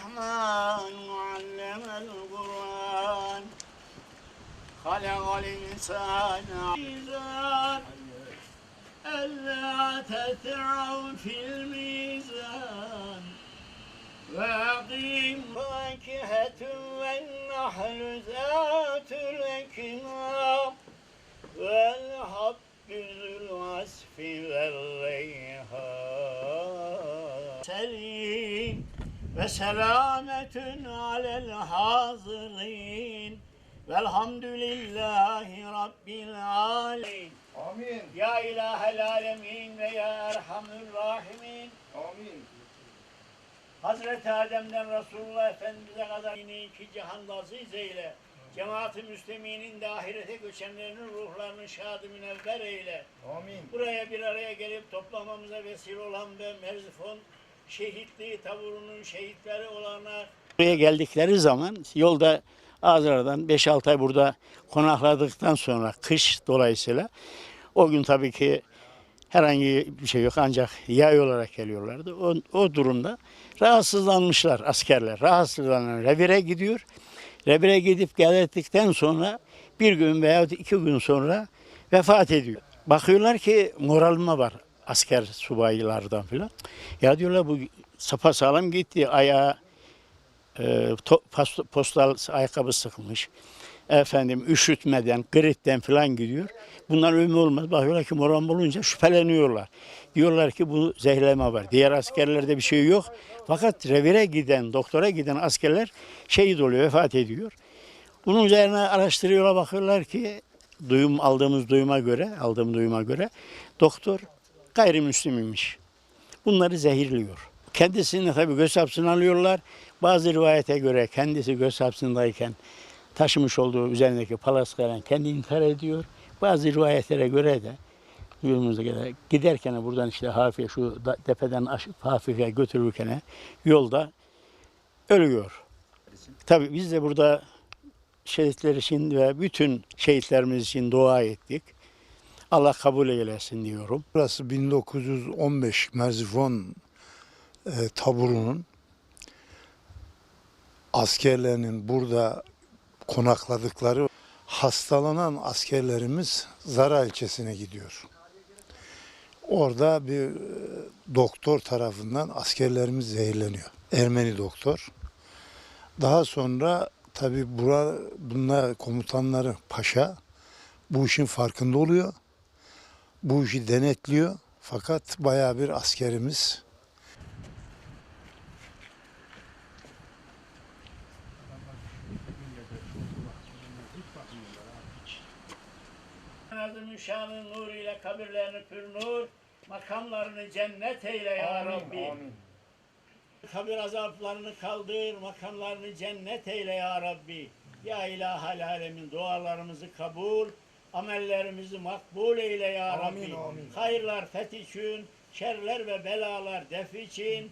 الرحمن علم القرآن. خلق الإنسان ميزان ألا تتعوا في الميزان. وأقيم فاكهة والنحل ذات الأكمام. والحب ذو العصف والريحان. سليم ve selametün alel hazırin velhamdülillahi rabbil alemin. Amin. Ya ilahel alemin ve ya erhamül rahimin. Amin. Hazreti Adem'den Resulullah Efendimiz'e kadar yine iki cihanda aziz eyle. Cemaat-ı Müslümin'in de ahirete göçenlerinin ruhlarını şad-ı münevver eyle. Amin. Buraya bir araya gelip toplamamıza vesile olan ve merzifon şehitliği taburunun şehitleri olanlar. Buraya geldikleri zaman yolda Azra'dan 5-6 ay burada konakladıktan sonra kış dolayısıyla o gün tabii ki herhangi bir şey yok ancak yay olarak geliyorlardı. O, o durumda rahatsızlanmışlar askerler. Rahatsızlanan revire gidiyor. Revire gidip geldikten sonra bir gün veya iki gün sonra vefat ediyor. Bakıyorlar ki moralma var asker subaylardan filan. Ya diyorlar bu sapa sağlam gitti ayağı e, to- postal ayakkabı sıkılmış. Efendim üşütmeden, gritten falan gidiyor. Bunlar ömür olmaz. Bakıyorlar ki moral olunca şüpheleniyorlar. Diyorlar ki bu zehirleme var. Diğer askerlerde bir şey yok. Fakat revire giden, doktora giden askerler şehit oluyor, vefat ediyor. Bunun üzerine araştırıyorlar, bakıyorlar ki duyum aldığımız duyuma göre, aldığım duyuma göre doktor gayrimüslim imiş. Bunları zehirliyor. Kendisini tabii göz hapsine alıyorlar. Bazı rivayete göre kendisi göz hapsindeyken taşımış olduğu üzerindeki palaskayla kendi intihar ediyor. Bazı rivayetlere göre de duyduğumuza göre giderken buradan işte Hafiye şu tepeden Hafiye'ye götürürken yolda ölüyor. Tabii biz de burada şehitler için ve bütün şehitlerimiz için dua ettik. Allah kabul eylesin diyorum. Burası 1915 Merzifon e, taburunun askerlerinin burada konakladıkları hastalanan askerlerimiz Zara ilçesine gidiyor. Orada bir e, doktor tarafından askerlerimiz zehirleniyor. Ermeni doktor. Daha sonra tabi bura bunlar komutanları paşa bu işin farkında oluyor bu işi denetliyor. Fakat bayağı bir askerimiz Azim şanın nur ile kabirlerini pür nur, makamlarını cennet eyle ya Rabbi. Amin. Kabir azaplarını kaldır, makamlarını cennet eyle ya Rabbi. Ya ilahel alemin dualarımızı kabul, amellerimizi makbul eyle ya Amin, Rabbi. amin. Hayırlar feth için, şerler ve belalar def için,